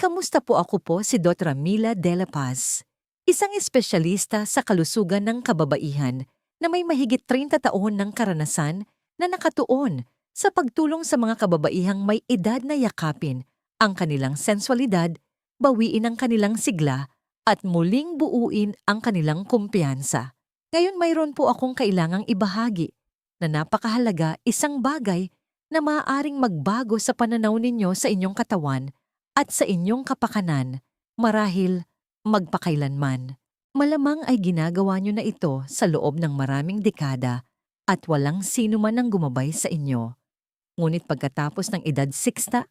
Kamusta po ako po si Dr. Mila De La Paz, isang espesyalista sa kalusugan ng kababaihan na may mahigit 30 taon ng karanasan na nakatuon sa pagtulong sa mga kababaihang may edad na yakapin ang kanilang sensualidad, bawiin ang kanilang sigla, at muling buuin ang kanilang kumpiyansa. Ngayon mayroon po akong kailangang ibahagi na napakahalaga isang bagay na maaaring magbago sa pananaw ninyo sa inyong katawan at sa inyong kapakanan, marahil magpakailanman. Malamang ay ginagawa nyo na ito sa loob ng maraming dekada at walang sino man ang gumabay sa inyo. Ngunit pagkatapos ng edad 60,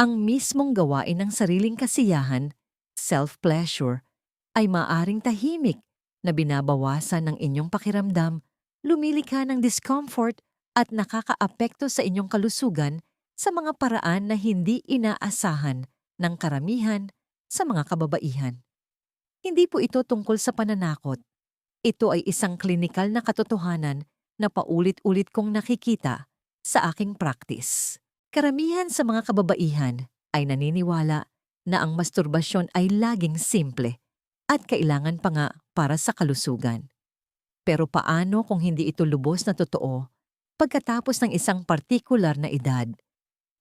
ang mismong gawain ng sariling kasiyahan, self-pleasure, ay maaring tahimik na binabawasan ng inyong pakiramdam, lumilikha ng discomfort at nakakaapekto sa inyong kalusugan sa mga paraan na hindi inaasahan ng karamihan sa mga kababaihan. Hindi po ito tungkol sa pananakot. Ito ay isang klinikal na katotohanan na paulit-ulit kong nakikita sa aking practice. Karamihan sa mga kababaihan ay naniniwala na ang masturbasyon ay laging simple at kailangan pa nga para sa kalusugan. Pero paano kung hindi ito lubos na totoo pagkatapos ng isang partikular na edad?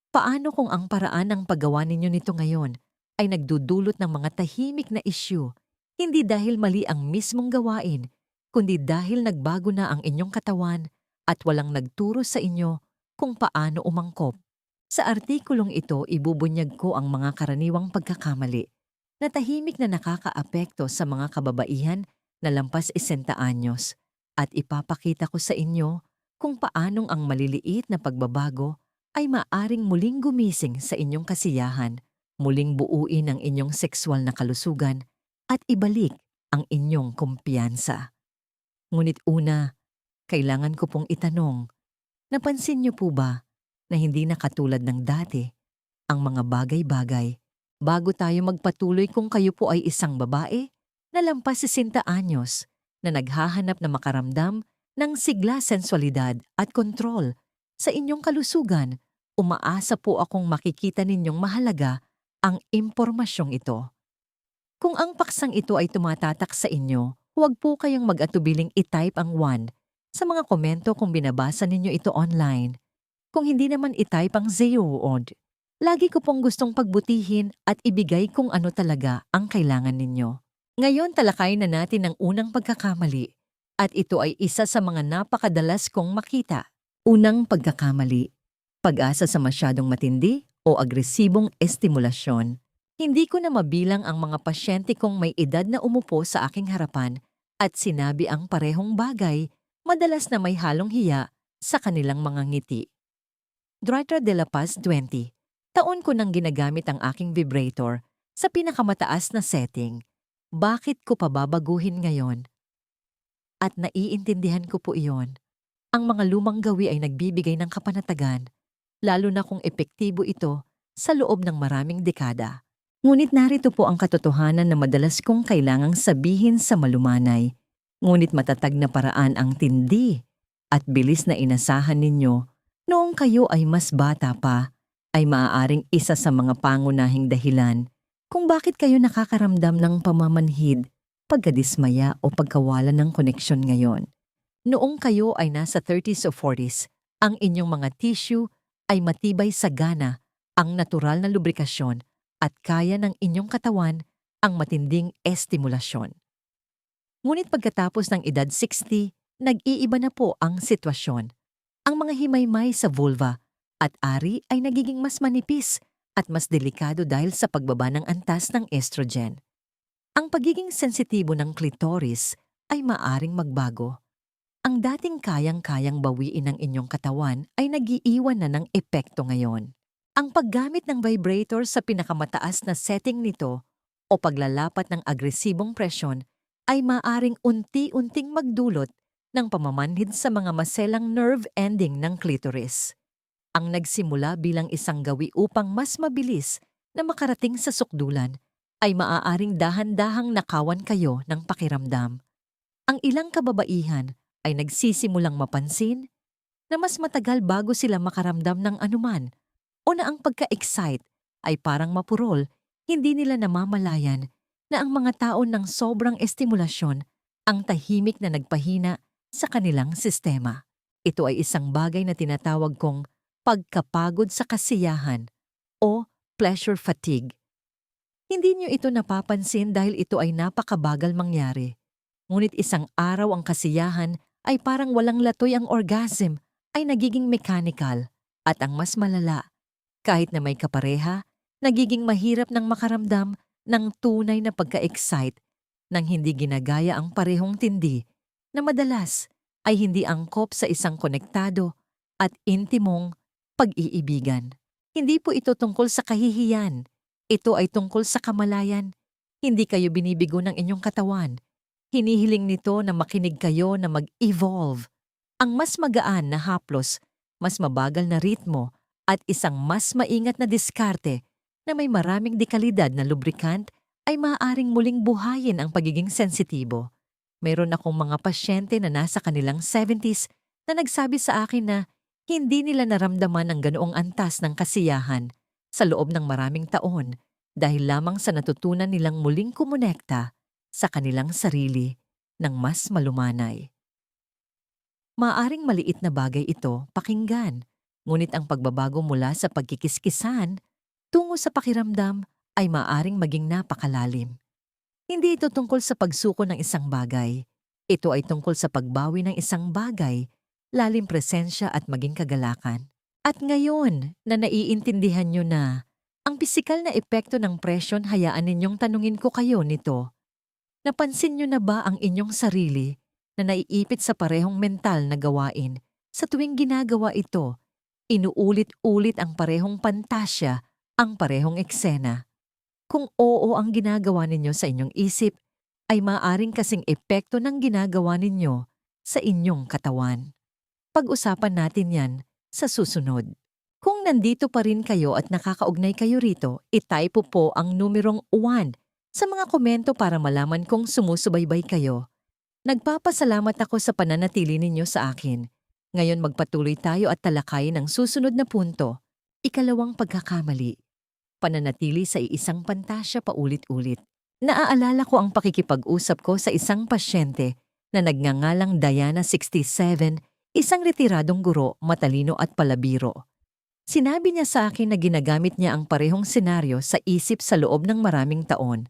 Paano kung ang paraan ng paggawa ninyo nito ngayon ay nagdudulot ng mga tahimik na isyu, hindi dahil mali ang mismong gawain, kundi dahil nagbago na ang inyong katawan at walang nagturo sa inyo kung paano umangkop. Sa artikulong ito, ibubunyag ko ang mga karaniwang pagkakamali na tahimik na nakakaapekto sa mga kababaihan na lampas isenta anyos. At ipapakita ko sa inyo kung paanong ang maliliit na pagbabago ay maaring muling gumising sa inyong kasiyahan, muling buuin ang inyong sexual na kalusugan at ibalik ang inyong kumpiyansa. Ngunit una, kailangan ko pong itanong, napansin niyo po ba na hindi na katulad ng dati ang mga bagay-bagay bago tayo magpatuloy kung kayo po ay isang babae na lampas 60 anyos na naghahanap na makaramdam ng sigla sensualidad at kontrol sa inyong kalusugan, umaasa po akong makikita ninyong mahalaga ang impormasyong ito. Kung ang paksang ito ay tumatatak sa inyo, huwag po kayong mag-atubiling i-type ang 1 sa mga komento kung binabasa ninyo ito online kung hindi naman itype ang zero odd. Lagi ko pong gustong pagbutihin at ibigay kung ano talaga ang kailangan ninyo. Ngayon talakay na natin ang unang pagkakamali at ito ay isa sa mga napakadalas kong makita. Unang pagkakamali, pag-asa sa masyadong matindi o agresibong estimulasyon. Hindi ko na mabilang ang mga pasyente kong may edad na umupo sa aking harapan at sinabi ang parehong bagay, madalas na may halong hiya sa kanilang mga ngiti. Dratra de la Paz 20. Taon ko nang ginagamit ang aking vibrator sa pinakamataas na setting. Bakit ko pa babaguhin ngayon? At naiintindihan ko po iyon. Ang mga lumang gawi ay nagbibigay ng kapanatagan, lalo na kung epektibo ito sa loob ng maraming dekada. Ngunit narito po ang katotohanan na madalas kong kailangang sabihin sa malumanay, ngunit matatag na paraan ang tindi at bilis na inasahan ninyo Noong kayo ay mas bata pa, ay maaaring isa sa mga pangunahing dahilan kung bakit kayo nakakaramdam ng pamamanhid, pagkadismaya o pagkawala ng koneksyon ngayon. Noong kayo ay nasa 30s o 40s, ang inyong mga tissue ay matibay sa gana, ang natural na lubrikasyon at kaya ng inyong katawan ang matinding estimulasyon. Ngunit pagkatapos ng edad 60, nag-iiba na po ang sitwasyon ang mga himaymay sa vulva at ari ay nagiging mas manipis at mas delikado dahil sa pagbaba ng antas ng estrogen. Ang pagiging sensitibo ng clitoris ay maaring magbago. Ang dating kayang-kayang bawiin ng inyong katawan ay nagiiwan na ng epekto ngayon. Ang paggamit ng vibrator sa pinakamataas na setting nito o paglalapat ng agresibong presyon ay maaring unti-unting magdulot ng pamamanhid sa mga maselang nerve ending ng clitoris. Ang nagsimula bilang isang gawi upang mas mabilis na makarating sa sukdulan ay maaaring dahan-dahang nakawan kayo ng pakiramdam. Ang ilang kababaihan ay nagsisimulang mapansin na mas matagal bago sila makaramdam ng anuman o na ang pagka-excite ay parang mapurol hindi nila namamalayan na ang mga tao ng sobrang estimulasyon ang tahimik na nagpahina sa kanilang sistema. Ito ay isang bagay na tinatawag kong pagkapagod sa kasiyahan o pleasure fatigue. Hindi niyo ito napapansin dahil ito ay napakabagal mangyari. Ngunit isang araw ang kasiyahan ay parang walang latoy ang orgasm ay nagiging mechanical at ang mas malala, kahit na may kapareha, nagiging mahirap ng makaramdam ng tunay na pagka-excite nang hindi ginagaya ang parehong tindi na madalas ay hindi angkop sa isang konektado at intimong pag-iibigan. Hindi po ito tungkol sa kahihiyan. Ito ay tungkol sa kamalayan. Hindi kayo binibigo ng inyong katawan. Hinihiling nito na makinig kayo na mag-evolve. Ang mas magaan na haplos, mas mabagal na ritmo, at isang mas maingat na diskarte na may maraming dekalidad na lubrikant ay maaaring muling buhayin ang pagiging sensitibo. Meron akong mga pasyente na nasa kanilang 70s na nagsabi sa akin na hindi nila naramdaman ang ganoong antas ng kasiyahan sa loob ng maraming taon dahil lamang sa natutunan nilang muling kumonekta sa kanilang sarili ng mas malumanay. Maaring maliit na bagay ito pakinggan, ngunit ang pagbabago mula sa pagkikiskisan tungo sa pakiramdam ay maaring maging napakalalim. Hindi ito tungkol sa pagsuko ng isang bagay. Ito ay tungkol sa pagbawi ng isang bagay, lalim presensya at maging kagalakan. At ngayon na naiintindihan nyo na ang pisikal na epekto ng presyon hayaan ninyong tanungin ko kayo nito. Napansin nyo na ba ang inyong sarili na naiipit sa parehong mental na gawain sa tuwing ginagawa ito? Inuulit-ulit ang parehong pantasya, ang parehong eksena. Kung oo ang ginagawa ninyo sa inyong isip, ay maaring kasing epekto ng ginagawa ninyo sa inyong katawan. Pag-usapan natin yan sa susunod. Kung nandito pa rin kayo at nakakaugnay kayo rito, itype po ang numerong 1 sa mga komento para malaman kung sumusubaybay kayo. Nagpapasalamat ako sa pananatili ninyo sa akin. Ngayon magpatuloy tayo at talakayin ang susunod na punto, ikalawang pagkakamali pananatili sa iisang pantasya paulit-ulit. Naaalala ko ang pakikipag-usap ko sa isang pasyente na nagngangalang Diana 67, isang retiradong guro, matalino at palabiro. Sinabi niya sa akin na ginagamit niya ang parehong senaryo sa isip sa loob ng maraming taon.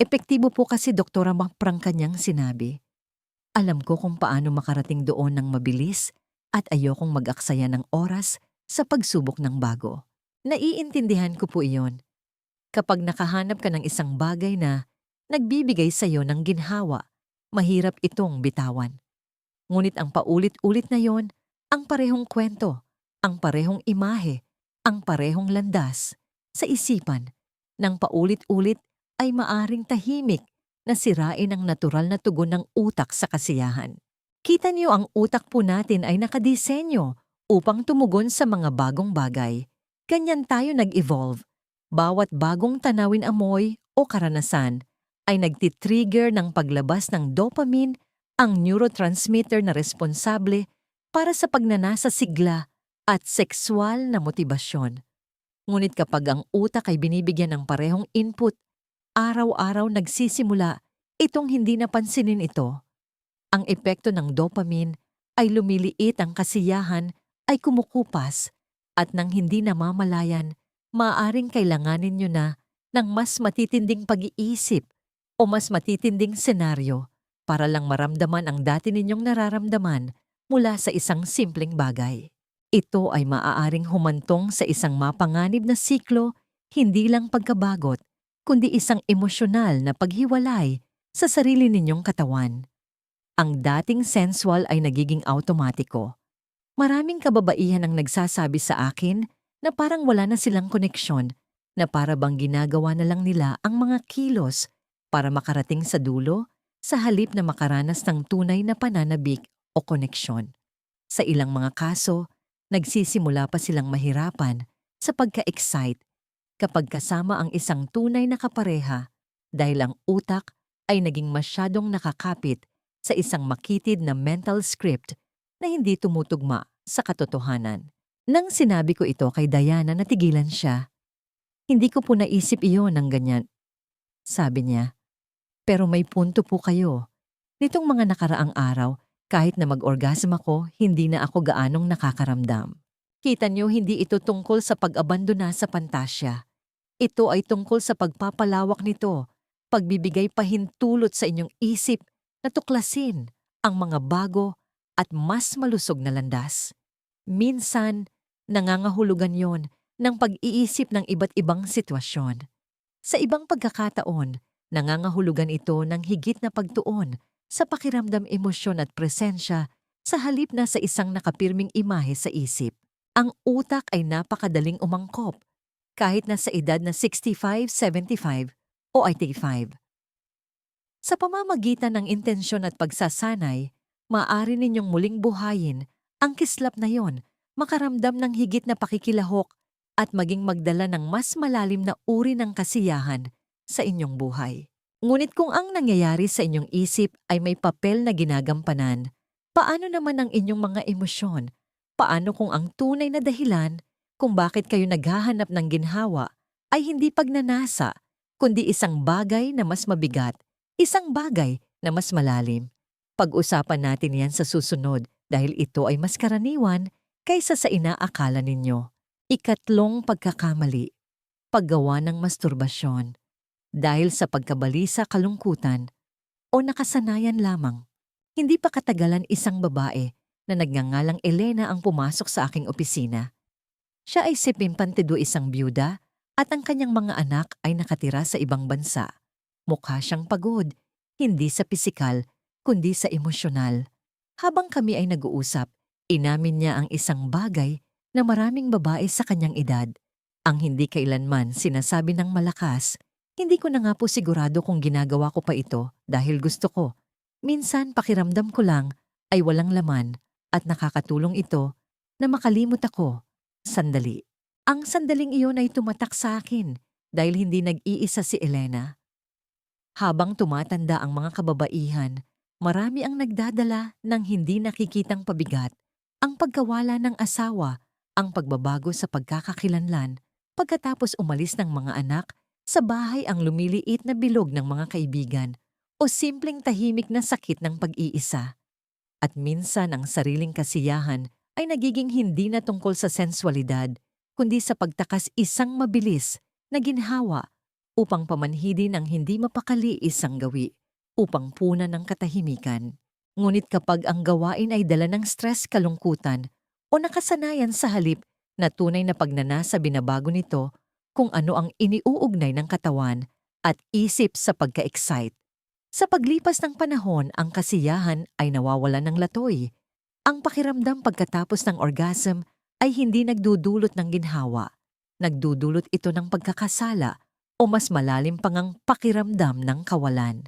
Epektibo po kasi Doktora Makprang kanyang sinabi. Alam ko kung paano makarating doon ng mabilis at ayokong mag-aksaya ng oras sa pagsubok ng bago. Naiintindihan ko po iyon. Kapag nakahanap ka ng isang bagay na nagbibigay sa iyo ng ginhawa, mahirap itong bitawan. Ngunit ang paulit-ulit na yon, ang parehong kwento, ang parehong imahe, ang parehong landas, sa isipan, ng paulit-ulit ay maaring tahimik na sirain ang natural na tugon ng utak sa kasiyahan. Kita niyo ang utak po natin ay nakadisenyo upang tumugon sa mga bagong bagay Ganyan tayo nag-evolve. Bawat bagong tanawin amoy o karanasan ay nagtitrigger ng paglabas ng dopamine, ang neurotransmitter na responsable para sa pagnanasa sigla at sexual na motibasyon. Ngunit kapag ang utak ay binibigyan ng parehong input, araw-araw nagsisimula itong hindi napansinin ito. Ang epekto ng dopamine ay lumiliit ang kasiyahan ay kumukupas at nang hindi namamalayan, maaring kailanganin nyo na ng mas matitinding pag-iisip o mas matitinding senaryo para lang maramdaman ang dati ninyong nararamdaman mula sa isang simpleng bagay. Ito ay maaaring humantong sa isang mapanganib na siklo, hindi lang pagkabagot, kundi isang emosyonal na paghiwalay sa sarili ninyong katawan. Ang dating sensual ay nagiging automatiko Maraming kababaihan ang nagsasabi sa akin na parang wala na silang koneksyon, na para bang ginagawa na lang nila ang mga kilos para makarating sa dulo sa halip na makaranas ng tunay na pananabik o koneksyon. Sa ilang mga kaso, nagsisimula pa silang mahirapan sa pagka-excite kapag kasama ang isang tunay na kapareha dahil ang utak ay naging masyadong nakakapit sa isang makitid na mental script na hindi tumutugma sa katotohanan. Nang sinabi ko ito kay Diana natigilan siya. Hindi ko po naisip iyon ng ganyan. Sabi niya. Pero may punto po kayo. Nitong mga nakaraang araw, kahit na mag-orgasm ako, hindi na ako gaanong nakakaramdam. Kita niyo, hindi ito tungkol sa pag-abandona sa pantasya. Ito ay tungkol sa pagpapalawak nito, pagbibigay pahintulot sa inyong isip na tuklasin ang mga bago at mas malusog na landas. Minsan, nangangahulugan yon ng pag-iisip ng iba't ibang sitwasyon. Sa ibang pagkakataon, nangangahulugan ito ng higit na pagtuon sa pakiramdam emosyon at presensya sa halip na sa isang nakapirming imahe sa isip. Ang utak ay napakadaling umangkop kahit na sa edad na 65, 75 o 85. Sa pamamagitan ng intensyon at pagsasanay, maaari ninyong muling buhayin ang kislap na yon, makaramdam ng higit na pakikilahok at maging magdala ng mas malalim na uri ng kasiyahan sa inyong buhay. Ngunit kung ang nangyayari sa inyong isip ay may papel na ginagampanan, paano naman ang inyong mga emosyon? Paano kung ang tunay na dahilan kung bakit kayo naghahanap ng ginhawa ay hindi pagnanasa, kundi isang bagay na mas mabigat, isang bagay na mas malalim? Pag-usapan natin yan sa susunod dahil ito ay mas karaniwan kaysa sa inaakala ninyo. Ikatlong pagkakamali, paggawa ng masturbasyon dahil sa pagkabalisa kalungkutan o nakasanayan lamang. Hindi pa katagalan isang babae na nagngangalang Elena ang pumasok sa aking opisina. Siya ay si Pimpantido isang byuda at ang kanyang mga anak ay nakatira sa ibang bansa. Mukha siyang pagod, hindi sa pisikal, kundi sa emosyonal. Habang kami ay nag-uusap, inamin niya ang isang bagay na maraming babae sa kanyang edad. Ang hindi kailanman sinasabi ng malakas, hindi ko na nga po sigurado kung ginagawa ko pa ito dahil gusto ko. Minsan pakiramdam ko lang ay walang laman at nakakatulong ito na makalimot ako. Sandali. Ang sandaling iyon ay tumatak sa akin dahil hindi nag-iisa si Elena. Habang tumatanda ang mga kababaihan, marami ang nagdadala ng hindi nakikitang pabigat, ang pagkawala ng asawa ang pagbabago sa pagkakakilanlan pagkatapos umalis ng mga anak sa bahay ang lumiliit na bilog ng mga kaibigan o simpleng tahimik na sakit ng pag-iisa. At minsan ang sariling kasiyahan ay nagiging hindi na tungkol sa sensualidad, kundi sa pagtakas isang mabilis na ginhawa upang pamanhidin ang hindi mapakali isang gawi, upang puna ng katahimikan. Ngunit kapag ang gawain ay dala ng stress kalungkutan o nakasanayan sa halip na tunay na pagnanasa binabago nito kung ano ang iniuugnay ng katawan at isip sa pagka-excite. Sa paglipas ng panahon, ang kasiyahan ay nawawalan ng latoy. Ang pakiramdam pagkatapos ng orgasm ay hindi nagdudulot ng ginhawa. Nagdudulot ito ng pagkakasala o mas malalim pang ang pakiramdam ng kawalan.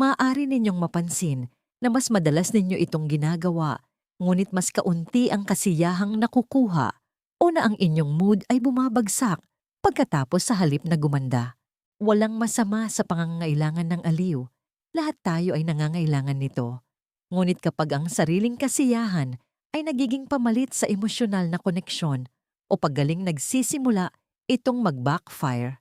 Maaari ninyong mapansin na mas madalas ninyo itong ginagawa ngunit mas kaunti ang kasiyahang nakukuha o na ang inyong mood ay bumabagsak pagkatapos sa halip na gumanda. Walang masama sa pangangailangan ng aliw. Lahat tayo ay nangangailangan nito. Ngunit kapag ang sariling kasiyahan ay nagiging pamalit sa emosyonal na koneksyon o paggaling nagsisimula itong mag-backfire,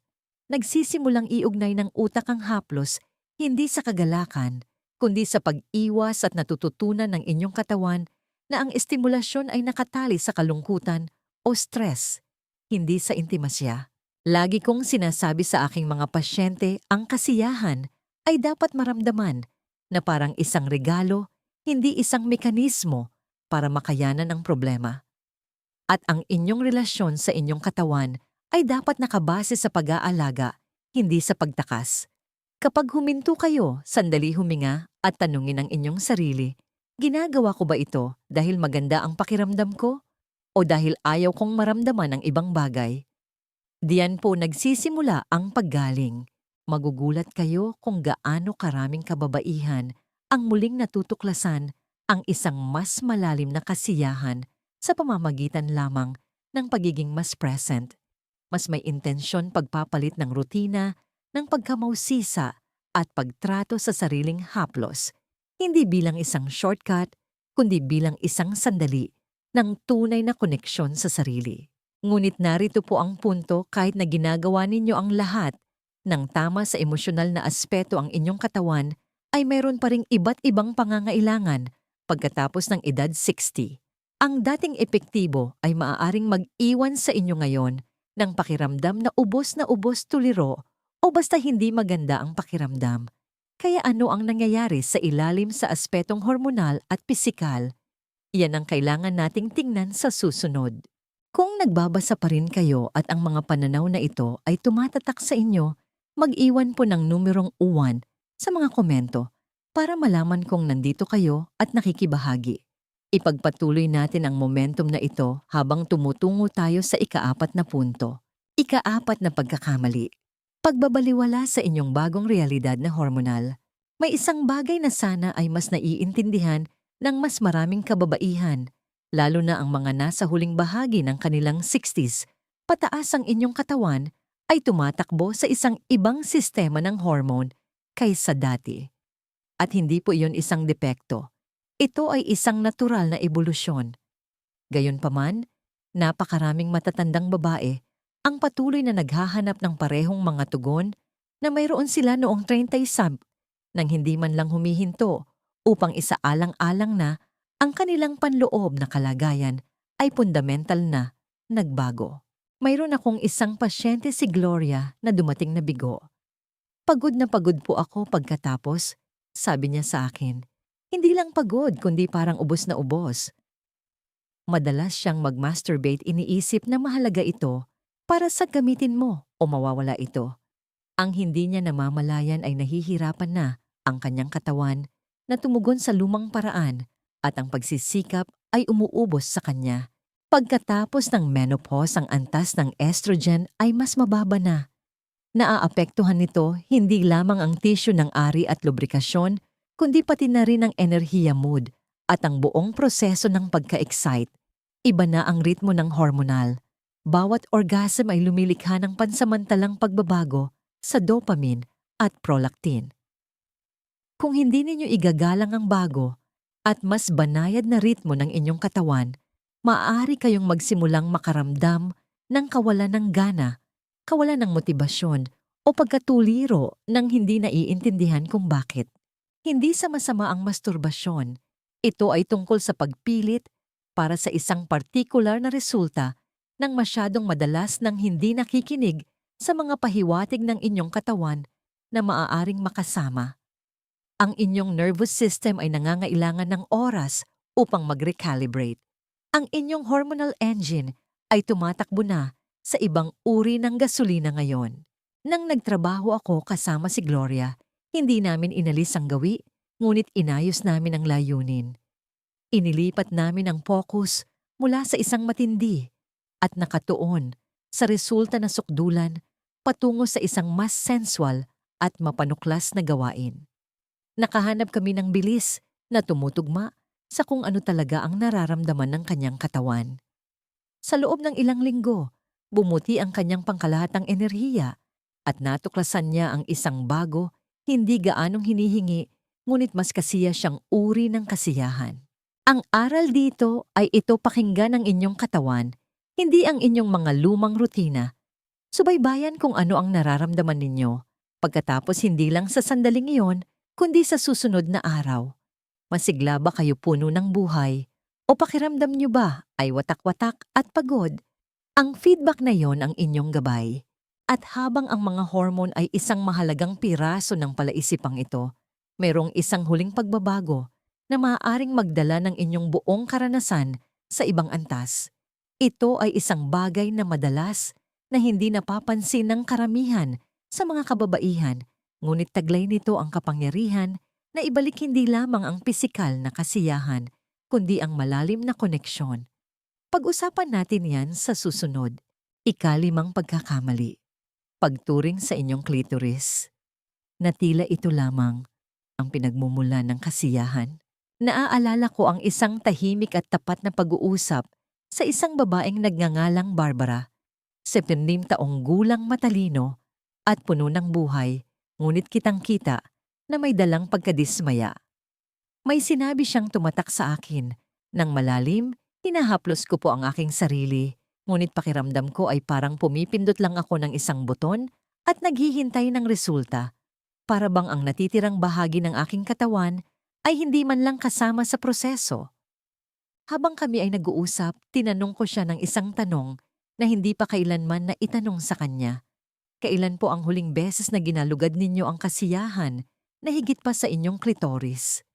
nagsisimulang iugnay ng utak ang haplos hindi sa kagalakan, kundi sa pag-iwas at natututunan ng inyong katawan na ang estimulasyon ay nakatali sa kalungkutan o stress, hindi sa intimasya. Lagi kong sinasabi sa aking mga pasyente ang kasiyahan ay dapat maramdaman na parang isang regalo, hindi isang mekanismo para makayanan ang problema. At ang inyong relasyon sa inyong katawan ay dapat nakabase sa pag-aalaga, hindi sa pagtakas. Kapag huminto kayo, sandali huminga at tanungin ang inyong sarili, Ginagawa ko ba ito dahil maganda ang pakiramdam ko o dahil ayaw kong maramdaman ang ibang bagay? Diyan po nagsisimula ang paggaling. Magugulat kayo kung gaano karaming kababaihan ang muling natutuklasan ang isang mas malalim na kasiyahan sa pamamagitan lamang ng pagiging mas present. Mas may intensyon pagpapalit ng rutina, ng pagkamausisa at pagtrato sa sariling haplos hindi bilang isang shortcut, kundi bilang isang sandali ng tunay na koneksyon sa sarili. Ngunit narito po ang punto kahit na ginagawa ninyo ang lahat ng tama sa emosyonal na aspeto ang inyong katawan, ay mayroon pa ring iba't ibang pangangailangan pagkatapos ng edad 60. Ang dating epektibo ay maaaring mag-iwan sa inyo ngayon ng pakiramdam na ubos na ubos tuliro o basta hindi maganda ang pakiramdam. Kaya ano ang nangyayari sa ilalim sa aspetong hormonal at pisikal? Yan ang kailangan nating tingnan sa susunod. Kung nagbabasa pa rin kayo at ang mga pananaw na ito ay tumatatak sa inyo, mag-iwan po ng numerong uwan sa mga komento para malaman kong nandito kayo at nakikibahagi. Ipagpatuloy natin ang momentum na ito habang tumutungo tayo sa ikaapat na punto. Ikaapat na pagkakamali. Pagbabaliwala sa inyong bagong realidad na hormonal, may isang bagay na sana ay mas naiintindihan ng mas maraming kababaihan, lalo na ang mga nasa huling bahagi ng kanilang 60s, pataas ang inyong katawan ay tumatakbo sa isang ibang sistema ng hormone kaysa dati. At hindi po iyon isang depekto. Ito ay isang natural na ebolusyon. Gayunpaman, napakaraming matatandang babae ang patuloy na naghahanap ng parehong mga tugon na mayroon sila noong 30 sab nang hindi man lang humihinto upang isaalang-alang na ang kanilang panloob na kalagayan ay fundamental na nagbago. Mayroon akong isang pasyente si Gloria na dumating na bigo. Pagod na pagod po ako pagkatapos, sabi niya sa akin. Hindi lang pagod kundi parang ubos na ubos. Madalas siyang mag-masturbate iniisip na mahalaga ito para sa gamitin mo o mawawala ito. Ang hindi niya namamalayan ay nahihirapan na ang kanyang katawan na tumugon sa lumang paraan at ang pagsisikap ay umuubos sa kanya. Pagkatapos ng menopause ang antas ng estrogen ay mas mababa na. Naaapektuhan nito hindi lamang ang tissue ng ari at lubrikasyon kundi pati na rin ang enerhiya mood at ang buong proseso ng pagka-excite. Iba na ang ritmo ng hormonal. Bawat orgasm ay lumilikha ng pansamantalang pagbabago sa dopamine at prolactin. Kung hindi ninyo igagalang ang bago at mas banayad na ritmo ng inyong katawan, maaari kayong magsimulang makaramdam ng kawalan ng gana, kawalan ng motibasyon o pagkatuliro nang hindi naiintindihan kung bakit. Hindi sa masama ang masturbasyon. Ito ay tungkol sa pagpilit para sa isang partikular na resulta ng masyadong madalas nang hindi nakikinig sa mga pahiwatig ng inyong katawan na maaaring makasama. Ang inyong nervous system ay nangangailangan ng oras upang mag-recalibrate. Ang inyong hormonal engine ay tumatakbo na sa ibang uri ng gasolina ngayon. Nang nagtrabaho ako kasama si Gloria, hindi namin inalis ang gawi, ngunit inayos namin ang layunin. Inilipat namin ang focus mula sa isang matindi at nakatuon sa resulta na sukdulan patungo sa isang mas sensual at mapanuklas na gawain. Nakahanap kami ng bilis na tumutugma sa kung ano talaga ang nararamdaman ng kanyang katawan. Sa loob ng ilang linggo, bumuti ang kanyang pangkalahatang enerhiya at natuklasan niya ang isang bago hindi gaanong hinihingi, ngunit mas kasiya siyang uri ng kasiyahan. Ang aral dito ay ito pakinggan ang inyong katawan, hindi ang inyong mga lumang rutina. Subaybayan kung ano ang nararamdaman ninyo, pagkatapos hindi lang sa sandaling iyon, kundi sa susunod na araw. Masigla ba kayo puno ng buhay? O pakiramdam nyo ba ay watak-watak at pagod? Ang feedback na yon ang inyong gabay. At habang ang mga hormone ay isang mahalagang piraso ng palaisipang ito, mayroong isang huling pagbabago na maaaring magdala ng inyong buong karanasan sa ibang antas. Ito ay isang bagay na madalas na hindi napapansin ng karamihan sa mga kababaihan, ngunit taglay nito ang kapangyarihan na ibalik hindi lamang ang pisikal na kasiyahan, kundi ang malalim na koneksyon. Pag-usapan natin yan sa susunod. Ikalimang pagkakamali pagturing sa inyong klitoris, na tila ito lamang ang pinagmumula ng kasiyahan. Naaalala ko ang isang tahimik at tapat na pag-uusap sa isang babaeng nagngangalang Barbara, 17 taong gulang matalino at puno ng buhay, ngunit kitang-kita na may dalang pagkadismaya. May sinabi siyang tumatak sa akin. Nang malalim, hinahaplos ko po ang aking sarili, Ngunit pakiramdam ko ay parang pumipindot lang ako ng isang buton at naghihintay ng resulta. Para bang ang natitirang bahagi ng aking katawan ay hindi man lang kasama sa proseso. Habang kami ay nag-uusap, tinanong ko siya ng isang tanong na hindi pa kailanman na itanong sa kanya. Kailan po ang huling beses na ginalugad ninyo ang kasiyahan na higit pa sa inyong klitoris?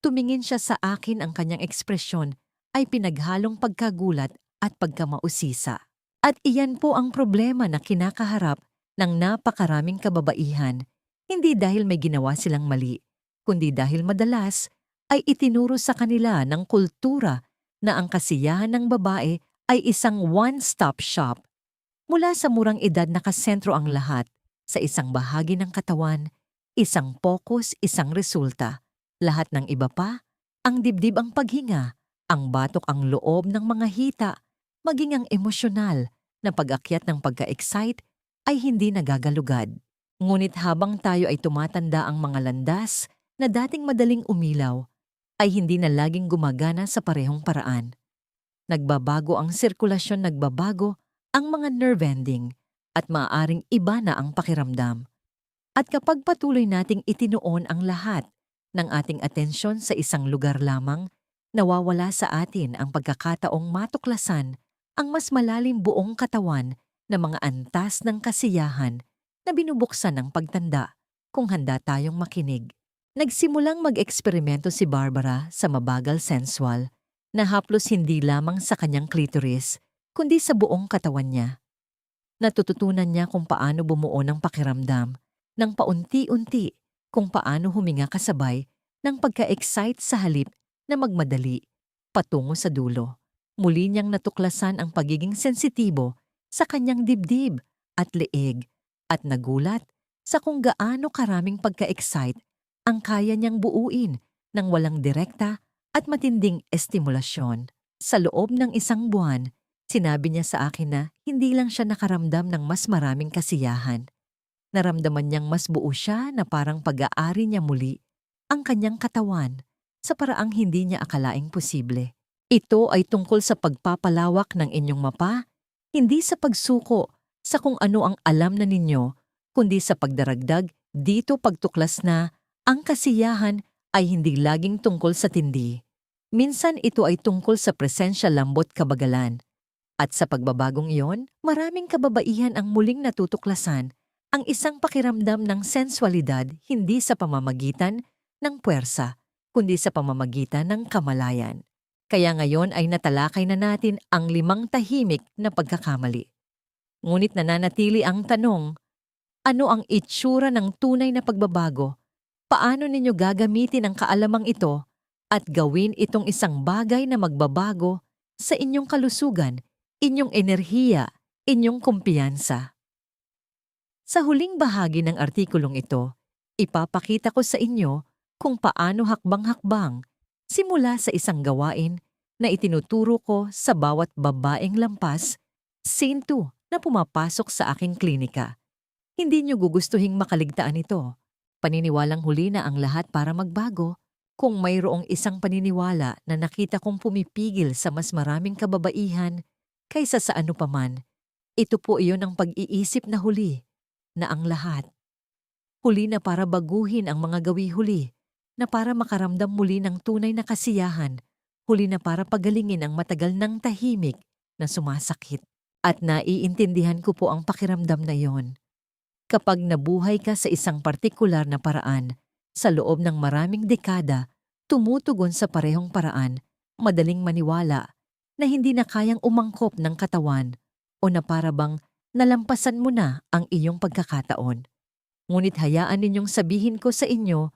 Tumingin siya sa akin ang kanyang ekspresyon ay pinaghalong pagkagulat at pagkamausisa. At iyan po ang problema na kinakaharap ng napakaraming kababaihan, hindi dahil may ginawa silang mali, kundi dahil madalas ay itinuro sa kanila ng kultura na ang kasiyahan ng babae ay isang one-stop shop. Mula sa murang edad nakasentro ang lahat, sa isang bahagi ng katawan, isang pokus, isang resulta. Lahat ng iba pa, ang dibdib ang paghinga, ang batok ang loob ng mga hita, maging ang emosyonal na pag-akyat ng pagka-excite ay hindi nagagalugad. Ngunit habang tayo ay tumatanda ang mga landas na dating madaling umilaw, ay hindi na laging gumagana sa parehong paraan. Nagbabago ang sirkulasyon, nagbabago ang mga nerve ending at maaaring iba na ang pakiramdam. At kapag patuloy nating itinuon ang lahat ng ating atensyon sa isang lugar lamang, nawawala sa atin ang pagkakataong matuklasan ang mas malalim buong katawan na mga antas ng kasiyahan na binubuksan ng pagtanda kung handa tayong makinig. Nagsimulang mag-eksperimento si Barbara sa mabagal sensual na haplos hindi lamang sa kanyang clitoris kundi sa buong katawan niya. Natututunan niya kung paano bumuo ng pakiramdam ng paunti-unti kung paano huminga kasabay ng pagka-excite sa halip na magmadali patungo sa dulo. Muli niyang natuklasan ang pagiging sensitibo sa kanyang dibdib at leeg at nagulat sa kung gaano karaming pagka-excite ang kaya niyang buuin ng walang direkta at matinding estimulasyon. Sa loob ng isang buwan, sinabi niya sa akin na hindi lang siya nakaramdam ng mas maraming kasiyahan. Naramdaman niyang mas buo siya na parang pag-aari niya muli ang kanyang katawan sa paraang hindi niya akalaing posible. Ito ay tungkol sa pagpapalawak ng inyong mapa, hindi sa pagsuko sa kung ano ang alam na ninyo, kundi sa pagdaragdag dito pagtuklas na ang kasiyahan ay hindi laging tungkol sa tindi. Minsan ito ay tungkol sa presensya lambot kabagalan. At sa pagbabagong iyon, maraming kababaihan ang muling natutuklasan ang isang pakiramdam ng sensualidad hindi sa pamamagitan ng puwersa, kundi sa pamamagitan ng kamalayan. Kaya ngayon ay natalakay na natin ang limang tahimik na pagkakamali. Ngunit nananatili ang tanong, ano ang itsura ng tunay na pagbabago? Paano ninyo gagamitin ang kaalamang ito at gawin itong isang bagay na magbabago sa inyong kalusugan, inyong enerhiya, inyong kumpiyansa? Sa huling bahagi ng artikulong ito, ipapakita ko sa inyo kung paano hakbang-hakbang simula sa isang gawain na itinuturo ko sa bawat babaeng lampas, 2 na pumapasok sa aking klinika. Hindi niyo gugustuhing makaligtaan ito. Paniniwalang huli na ang lahat para magbago kung mayroong isang paniniwala na nakita kong pumipigil sa mas maraming kababaihan kaysa sa ano paman. Ito po iyon ang pag-iisip na huli, na ang lahat. Huli na para baguhin ang mga gawi huli, na para makaramdam muli ng tunay na kasiyahan, huli na para pagalingin ang matagal ng tahimik na sumasakit. At naiintindihan ko po ang pakiramdam na yon. Kapag nabuhay ka sa isang partikular na paraan, sa loob ng maraming dekada, tumutugon sa parehong paraan, madaling maniwala na hindi na kayang umangkop ng katawan o na parabang nalampasan mo na ang iyong pagkakataon. Ngunit hayaan ninyong sabihin ko sa inyo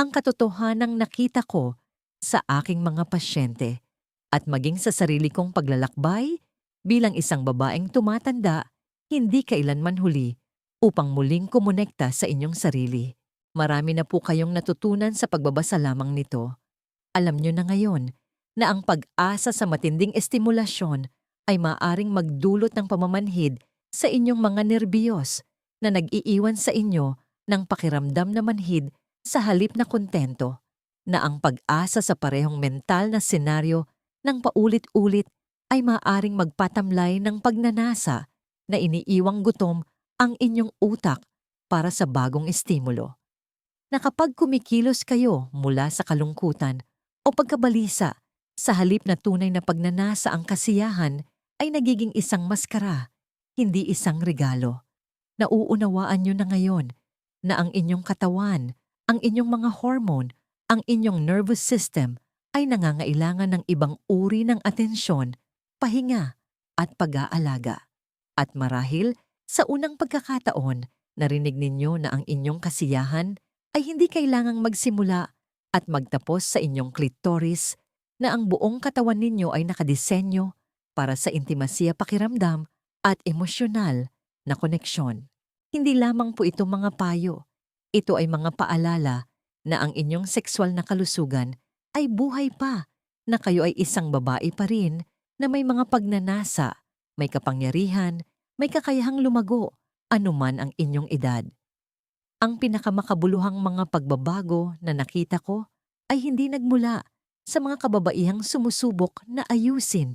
ang katotohanang nakita ko sa aking mga pasyente at maging sa sarili kong paglalakbay bilang isang babaeng tumatanda, hindi kailanman huli upang muling kumonekta sa inyong sarili. Marami na po kayong natutunan sa pagbabasa lamang nito. Alam nyo na ngayon na ang pag-asa sa matinding estimulasyon ay maaring magdulot ng pamamanhid sa inyong mga nerbiyos na nag-iiwan sa inyo ng pakiramdam na manhid sa halip na kontento na ang pag-asa sa parehong mental na senaryo ng paulit-ulit ay maaring magpatamlay ng pagnanasa na iniiwang gutom ang inyong utak para sa bagong estimulo. Na kapag kumikilos kayo mula sa kalungkutan o pagkabalisa, sa halip na tunay na pagnanasa ang kasiyahan ay nagiging isang maskara, hindi isang regalo. Nauunawaan nyo na ngayon na ang inyong katawan, ang inyong mga hormone, ang inyong nervous system ay nangangailangan ng ibang uri ng atensyon, pahinga at pag-aalaga. At marahil, sa unang pagkakataon, narinig ninyo na ang inyong kasiyahan ay hindi kailangang magsimula at magtapos sa inyong klitoris na ang buong katawan ninyo ay nakadisenyo para sa intimasya pakiramdam at emosyonal na koneksyon. Hindi lamang po ito mga payo. Ito ay mga paalala na ang inyong sexual na kalusugan ay buhay pa, na kayo ay isang babae pa rin na may mga pagnanasa, may kapangyarihan, may kakayahang lumago, anuman ang inyong edad. Ang pinakamakabuluhang mga pagbabago na nakita ko ay hindi nagmula sa mga kababaihang sumusubok na ayusin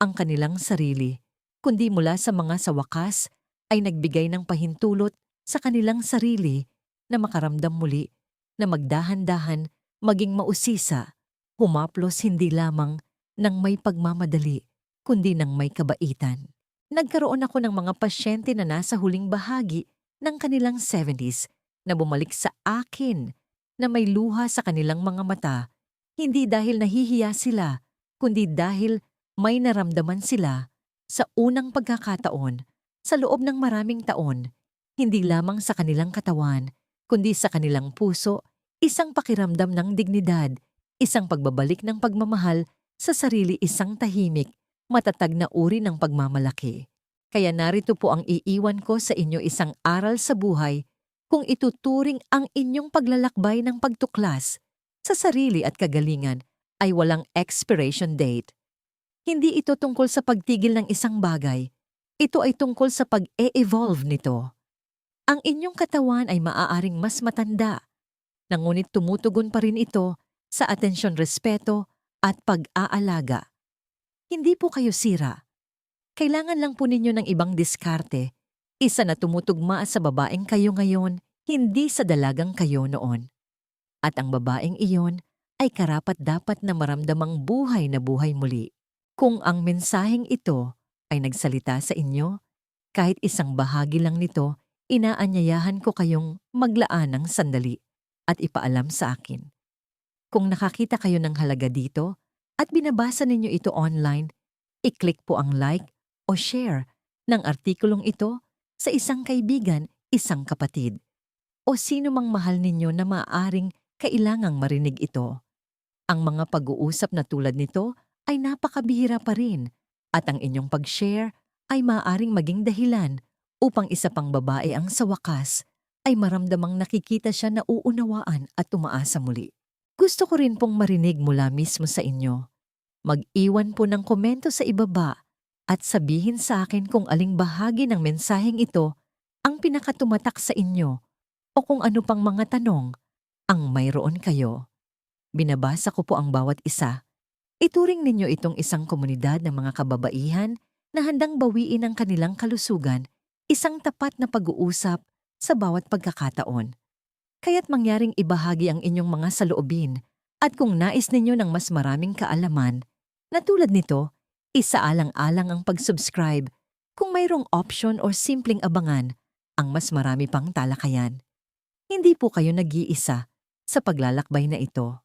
ang kanilang sarili, kundi mula sa mga sa wakas ay nagbigay ng pahintulot sa kanilang sarili na makaramdam muli na magdahan-dahan maging mausisa, humaplos hindi lamang ng may pagmamadali, kundi ng may kabaitan. Nagkaroon ako ng mga pasyente na nasa huling bahagi ng kanilang 70s na bumalik sa akin na may luha sa kanilang mga mata, hindi dahil nahihiya sila, kundi dahil may naramdaman sila sa unang pagkakataon sa loob ng maraming taon, hindi lamang sa kanilang katawan, kundi sa kanilang puso, isang pakiramdam ng dignidad, isang pagbabalik ng pagmamahal sa sarili isang tahimik, matatag na uri ng pagmamalaki. Kaya narito po ang iiwan ko sa inyo isang aral sa buhay kung ituturing ang inyong paglalakbay ng pagtuklas sa sarili at kagalingan ay walang expiration date. Hindi ito tungkol sa pagtigil ng isang bagay. Ito ay tungkol sa pag-e-evolve nito. Ang inyong katawan ay maaaring mas matanda, nangunit tumutugon pa rin ito sa atensyon respeto at pag-aalaga. Hindi po kayo sira. Kailangan lang po ninyo ng ibang diskarte, isa na tumutugma sa babaeng kayo ngayon, hindi sa dalagang kayo noon. At ang babaeng iyon ay karapat dapat na maramdamang buhay na buhay muli. Kung ang mensaheng ito ay nagsalita sa inyo, kahit isang bahagi lang nito, inaanyayahan ko kayong maglaan ng sandali at ipaalam sa akin. Kung nakakita kayo ng halaga dito at binabasa ninyo ito online, i-click po ang like o share ng artikulong ito sa isang kaibigan, isang kapatid, o sino mang mahal ninyo na maaaring kailangang marinig ito. Ang mga pag-uusap na tulad nito ay napakabihira pa rin at ang inyong pag-share ay maaaring maging dahilan upang isa pang babae ang sa wakas ay maramdamang nakikita siya na uunawaan at tumaasa muli. Gusto ko rin pong marinig mula mismo sa inyo. Mag-iwan po ng komento sa ibaba at sabihin sa akin kung aling bahagi ng mensaheng ito ang pinakatumatak sa inyo o kung ano pang mga tanong ang mayroon kayo. Binabasa ko po ang bawat isa Ituring ninyo itong isang komunidad ng mga kababaihan na handang bawiin ang kanilang kalusugan, isang tapat na pag-uusap sa bawat pagkakataon. Kaya't mangyaring ibahagi ang inyong mga saloobin at kung nais ninyo ng mas maraming kaalaman, na tulad nito, isaalang-alang ang pag-subscribe kung mayroong option or simpleng abangan ang mas marami pang talakayan. Hindi po kayo nag-iisa sa paglalakbay na ito.